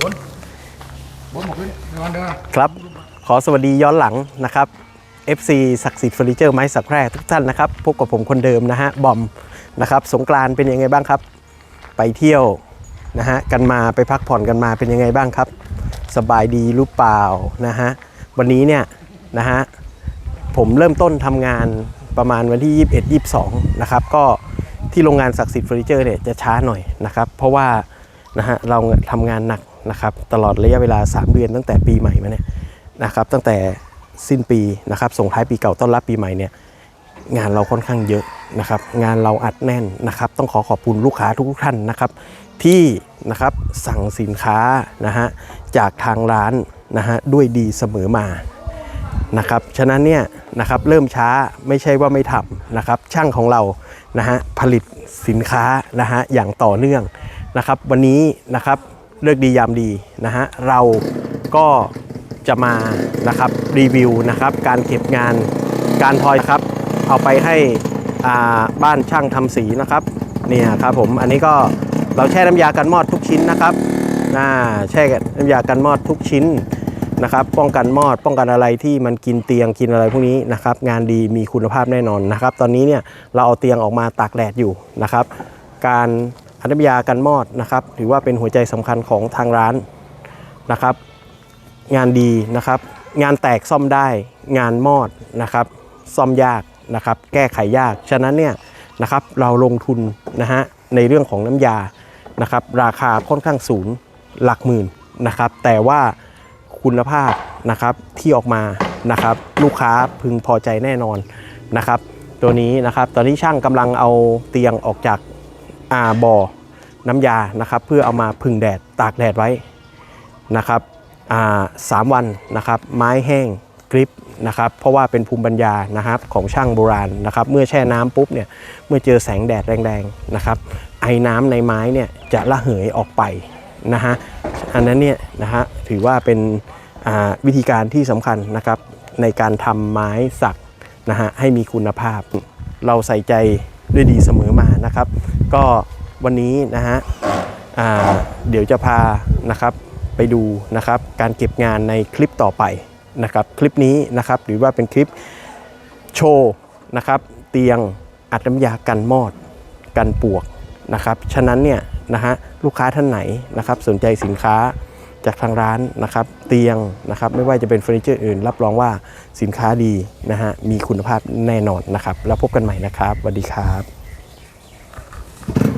บนบนหมดเดี๋ยวก่อนเดี๋ยวก่อครับ ขอสวัสดีย้อนหลังนะครับ FC ศักดิ์สิทธิ์เฟอร์นิเจอร์ไม้สักแพร่ทุกท่านนะครับพบกับผมคนเดิมนะฮะบอมนะครับ สงกรานต์เป็นยังไงบ้างครับ ไปเที่ยวนะฮะกันมาไปพักผ่อนกันมาเป็นยังไงบ้างครับ สบายดีหรือเปล่านะฮะวันนี้เนี่ยนะฮะผมเริ่มต้นทำงานประมาณวันที่ 21 22 นะครับ ก็ที่โรงงานศักดิ์สิทธิ์เฟอร์นิเจอร์เนี่ยจะช้าหน่อยนะครับ เพราะว่านะฮะเราทำงานหนัก นะครับตลอดระยะเวลา 3 เดือนตั้งแต่ปีใหม่มาเนี่ยนะครับตั้งแต่สิ้นปีนะครับส่งท้ายปีเก่าต้อนรับปีใหม่เนี่ยงานเราค่อนข้างเยอะนะครับงานเราอัดแน่นนะครับต้องขอขอบคุณลูกค้าทุกท่านนะครับที่นะครับสั่งสินค้านะฮะจากทางร้านนะฮะด้วยดีเสมอมานะครับฉะนั้นเนี่ยนะครับเริ่มช้าไม่ใช่ว่าไม่ทำนะครับช่างของเรานะฮะผลิตสินค้านะฮะอย่างต่อเนื่องนะครับวันนี้นะครับ เลือกดียามดีนะฮะเราก็จะมานะครับรีวิวนะครับ การเก็บงานการทอยครับ เอาไปให้อาบ้านช่างทำสีนะครับเนี่ยครับผมอันนี้ก็เราแช่น้ำยากันมอดทุกชิ้นนะครับน่าแช่น้ำยากันมอดทุกชิ้นนะครับ ป้องกันมอดป้องกันอะไรที่มันกินเตียงกินอะไรพวกนี้นะครับ งานดีมีคุณภาพแน่นอนนะครับ ตอนนี้เนี่ยเราเอาเตียงออกมาตากแดดอยู่นะครับ การ น้ำยากันมอดนะครับ ถือว่าเป็นหัวใจสำคัญของทางร้านนะครับ งานดีนะครับ งานแตกซ่อมได้ งานมอดนะครับ ซ่อมยากนะครับ แก้ไขยาก ฉะนั้นเนี่ยนะครับเราลงทุนนะฮะในเรื่องของน้ำยานะครับ ราคาค่อนข้างสูงหลักหมื่นนะครับ แต่ว่าคุณภาพนะครับที่ออกมานะครับลูกค้าพึงพอใจแน่นอนนะครับ ตัวนี้นะครับตอนนี้ช่างกำลังเอาเตียงออกจาก อาบ่อน้ำยานะครับ เพื่อเอามาพึ่งแดดตากแดดไว้นะครับอ่าสามวันนะครับ ไม้แห้งกริปนะครับ เพราะว่าเป็นภูมิปัญญานะครับของช่างโบราณนะครับ เมื่อแช่น้ำปุ๊บเนี่ยเมื่อเจอแสงแดดแรงๆนะครับ ไอ้น้ำในไม้เนี่ยจะระเหยออกไปนะฮะอันนั้นเนี่ยนะฮะถือว่าเป็นวิธีการที่สำคัญนะครับในการทำไม้สักนะฮะให้มีคุณภาพ เราใส่ใจ ด้วยดีเสมอมานะครับ ก็วันนี้นะฮะเดี๋ยวจะพานะครับไปดูนะครับการเก็บงานในคลิปต่อไปนะครับคลิปนี้นะครับหรือว่าเป็นคลิปโชว์นะครับเตียงอัดน้ำยากันมอดกันปวกนะครับฉะนั้นเนี่ยนะฮะลูกค้าท่านไหนนะครับสนใจสินค้า จากทางร้านนะครับเตียงนะครับไม่ว่าจะเป็นเฟอร์นิเจอร์อื่น รับรองว่าสินค้าดีนะฮะมีคุณภาพแน่นอนนะครับ แล้วพบกันใหม่นะครับสวัสดีครับ